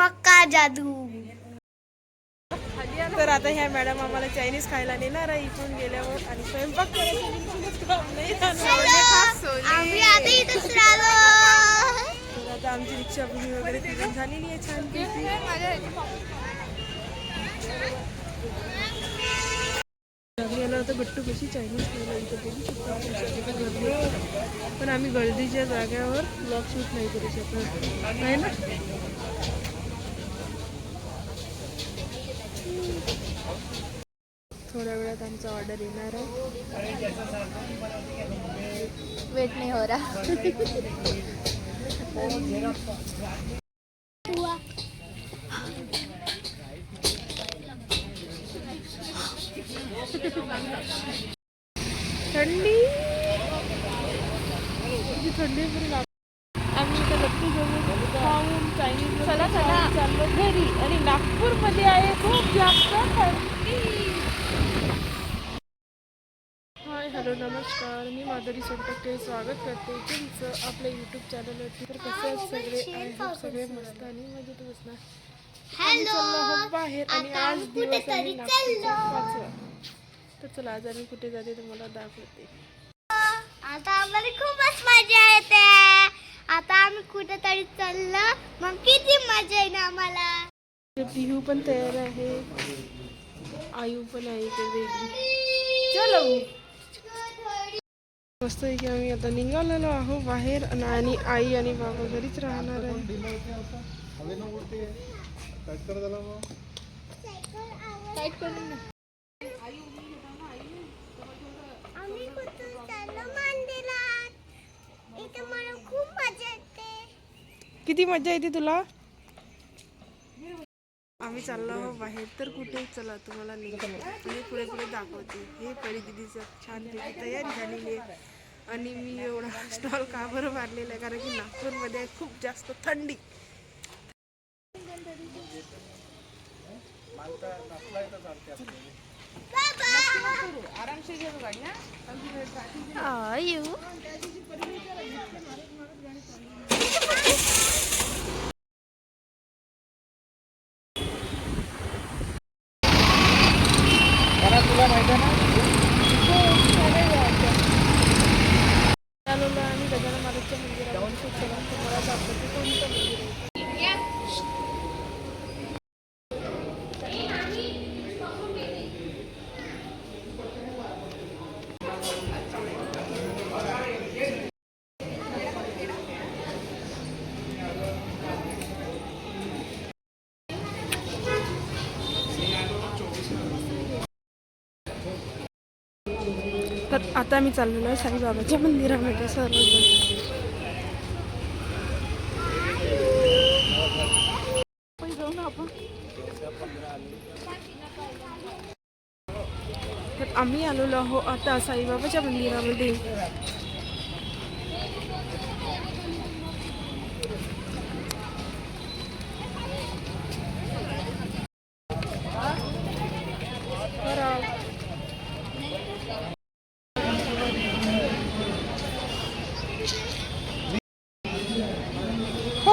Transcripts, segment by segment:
मक्का जादू. तर आता ह्या मॅडम आम्हाला चायनीज खायला नेणार आहे इथून गेल्यावर आणि स्वयंपाक नाही आता आमची रिक्षा बुकिंग वगैरे तिथून झालेली आहे छान याला आता गट्टू कशी चायनीज खायला इथं. पण आम्ही गर्दीच्या जाग्यावर ब्लॉग शूट नाही करू शकत. आहे ना? थोड्या वेळात आमचा ऑर्डर येणार आहे. वेट नाही हो रहा थंडी किती थंडी आम्ही इथं गट्टू जवळ खाऊन चायनीज चला चला. चाललो. घरी. आणि नागपूरमध्ये आहे खूप जास्त थंडी हाय हॅलो नमस्कार. मी माधुरी सोनटक्के स्वागत करते तुमचं आपल्या यूट्यूब चॅनलवरती तर कसे सगळे? आय होप सगळे मस्त आणि मजेत बसणार. आम्ही चाललो आहोत बाहेर आणि आता आज दिवस आहे नागपूरचा. पाचवा तर चला आज आम्ही कुठे जाते तुम्हाला दाखवते. आता आम्हाला खूपच मजा येते. आता आम्ही कुठेतरी चाललो. मग किती मजा येईल आम्हाला. पिहू पण तयार आहे. आयू पण आहे. इथे वेगळी. चलो मस्त आहे की आम्ही आता निघालेलो आहो बाहेर आणि- आई आणि बाबा घरीच राहणार आहे. किती मजा येते तुला? आम्ही चाललो आहोत बाहेर तर कुठे? चला तुम्हाला निघालो आणि पुढे पुढे दाखवते. हे परी दिदीचं छानपैकी तयारी झालेली आहे. आणि मी एवढा स्टॉल का बरं मारलेला आहे? कारण की नागपूरमध्ये खूप जास्त थंडी. तुला माहिती ना आहे आम्ही गजानन महाराजच्या मंदिरामध्ये चला तुम्हाला दाखवते कोणतं मंदिर आहे तर आता मी चाललेलो आहे साईबाबाच्या मंदिरामध्ये सर्वजण. जाऊ ना आपण. तर आम्ही आलेलो आहो आता साईबाबाच्या मंदिरामध्ये तर हो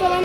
falan.